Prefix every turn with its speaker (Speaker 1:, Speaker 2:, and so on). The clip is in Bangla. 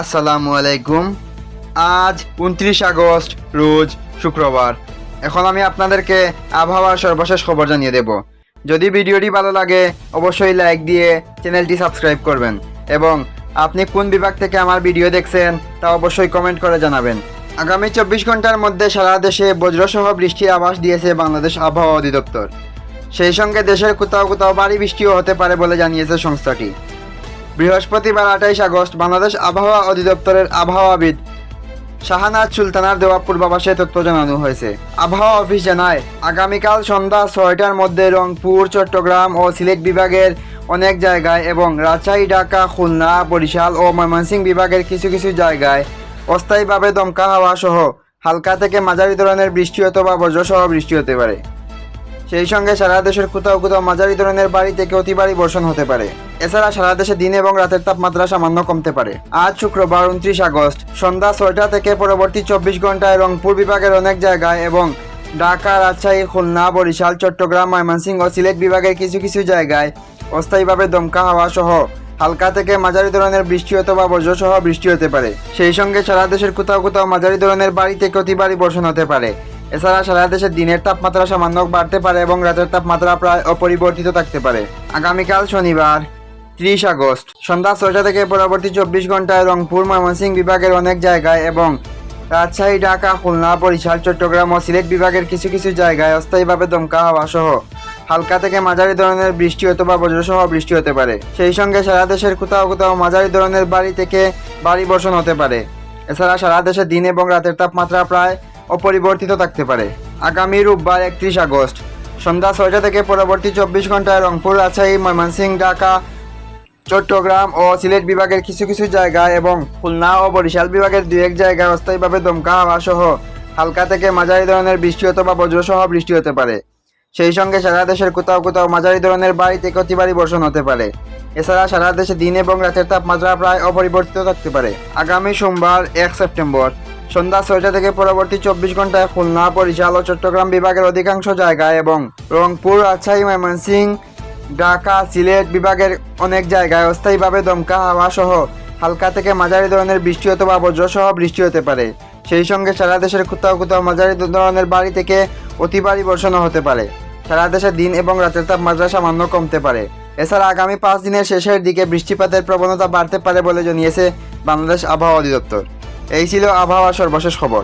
Speaker 1: আসসালামু আলাইকুম। আজ উনত্রিশ আগস্ট, রোজ শুক্রবার। এখন আমি আপনাদেরকে আবহাওয়ার সর্বশেষ খবর জানিয়ে দেব। যদি ভিডিওটি ভালো লাগে, অবশ্যই লাইক দিয়ে চ্যানেলটি সাবস্ক্রাইব করবেন এবং আপনি কোন বিভাগ থেকে আমার ভিডিও দেখছেন, তা অবশ্যই কমেন্ট করে জানাবেন। আগামী চব্বিশ ঘণ্টার মধ্যে সারা দেশে বজ্রসহ বৃষ্টির আভাস দিয়েছে বাংলাদেশ আবহাওয়া অধিদপ্তর। সেই সঙ্গে দেশের কোথাও কোথাও ভারী বৃষ্টিও হতে পারে বলে জানিয়েছে সংস্থাটি। বৃহস্পতিবার আঠাইশ আগস্ট বাংলাদেশ আবহাওয়া অধিদপ্তরের আবহাওয়াবিদ শাহানাজ সুলতানার দেওয়া পূর্বাভাসে তথ্য জানানো হয়েছে। আবহাওয়া অফিস জানায়, আগামীকাল সন্ধ্যা ছয়টার মধ্যে রংপুর, চট্টগ্রাম ও সিলেট বিভাগের অনেক জায়গায় এবং রাজশাহী, ঢাকা, খুলনা, বরিশাল ও ময়মনসিংহ বিভাগের কিছু কিছু জায়গায় অস্থায়ীভাবে দমকা হাওয়া সহ হালকা থেকে মাঝারি ধরনের বৃষ্টি অথবা বজ্রসহ বৃষ্টি হতে পারে। সেই সঙ্গে সারা দেশের কোথাও কোথাও মাঝারি ধরনের বাড়ি থেকে অতি ভারী বর্ষণ হতে পারে। এছাড়া সারা দেশে দিন এবং রাতের তাপমাত্রা সামান্য কমতে পারে। আজ শুক্রবার উনত্রিশ আগস্ট, সন্ধ্যা ছয়টা থেকে পরবর্তী চব্বিশ ঘন্টায় রংপুর বিভাগের অনেক জায়গায় এবং ঢাকা, রাজশাহী, খুলনা, বরিশাল, চট্টগ্রাম, ময়মনসিংহ ও সিলেট বিভাগের কিছু কিছু জায়গায় অস্থায়ীভাবে দমকা হাওয়া সহ হালকা থেকে মাঝারি ধরনের বৃষ্টি অথবা বজ্রসহ বৃষ্টি হতে পারে। সেই সঙ্গে সারা দেশের কোথাও কোথাও মাঝারি ধরনের বাড়ি থেকে অতি বর্ষণ হতে পারে। এছাড়া সারা দেশে দিনের তাপমাত্রা সামান্য বাড়তে পারে এবং রাতের তাপমাত্রা প্রায় অপরিবর্তিত থাকতে পারে। আগামীকাল শনিবার ত্রিশ আগস্ট। সন্ধ্যা ছয়টা থেকে পরবর্তী চব্বিশ ঘন্টায় রংপুর, ময়মনসিংহ বিভাগের অনেক জায়গায় এবং রাজশাহী, ঢাকা, খুলনা, বরিশাল, চট্টগ্রাম ও সিলেট বিভাগের কিছু কিছু জায়গায় অস্থায়ীভাবে দমকা হাওয়া সহ হালকা থেকে মাঝারি ধরনের বৃষ্টি অথবা বজ্রসহ বৃষ্টি হতে পারে। সেই সঙ্গে সারা দেশের কোথাও কোথাও মাঝারি ধরনের বাড়ি থেকে বাড়ি বর্ষণ হতে পারে। এছাড়া সারা দেশে দিন এবং রাতের তাপমাত্রা প্রায় অপরিবর্তিত থাকতে পারে। আগামী রোববার একত্রিশ আগস্ট। সন্ধ্যা ছয়টা থেকে পরবর্তী চব্বিশ ঘন্টায় রংপুর, রাজশাহী, ময়মনসিংহ, ঢাকা চট্টগ্রাম ও সিলেট বিভাগের কিছু কিছু জায়গায় এবং খুলনা ও বরিশাল বিভাগের দুই এক জায়গায় অস্থায়ীভাবে দমকা হাওয়া সহ হালকা থেকে মাঝারি ধরনের বৃষ্টি অথবা বজ্রসহ বৃষ্টি হতে পারে। সেই সঙ্গে সারা দেশের কোথাও কোথাও মাঝারি ধরনের বাড়ি থেকে বর্ষণ হতে পারে। এছাড়া সারা দেশে দিন এবং রাতের তাপমাত্রা প্রায় অপরিবর্তিত থাকতে পারে। আগামী সোমবার, এক সেপ্টেম্বর, সন্ধ্যা ছয়টা থেকে পরবর্তী চব্বিশ ঘন্টায় খুলনা, বরিশাল ও চট্টগ্রাম বিভাগের অধিকাংশ জায়গায় এবং রংপুর, রাজশাহী, ময়মনসিংহ ঢাকা, সিলেট বিভাগের অনেক জায়গায় অস্থায়ীভাবে দমকা হাওয়া সহ হালকা থেকে মাঝারি ধরনের বৃষ্টি অথবা বজ্রসহ বৃষ্টি হতে পারে। সেই সঙ্গে সারা দেশের কোথাও কোথাও মাঝারি ধরনের বাড়ি থেকে অতি ভারী বর্ষণও হতে পারে। সারা দেশে দিন এবং রাতের তাপ তাপমাত্রা সামান্য কমতে পারে। এছাড়া আগামী পাঁচ দিনের শেষের দিকে বৃষ্টিপাতের প্রবণতা বাড়তে পারে বলে জানিয়েছে বাংলাদেশ আবহাওয়া অধিদপ্তর। এই ছিল আবহাওয়ার সর্বশেষ খবর।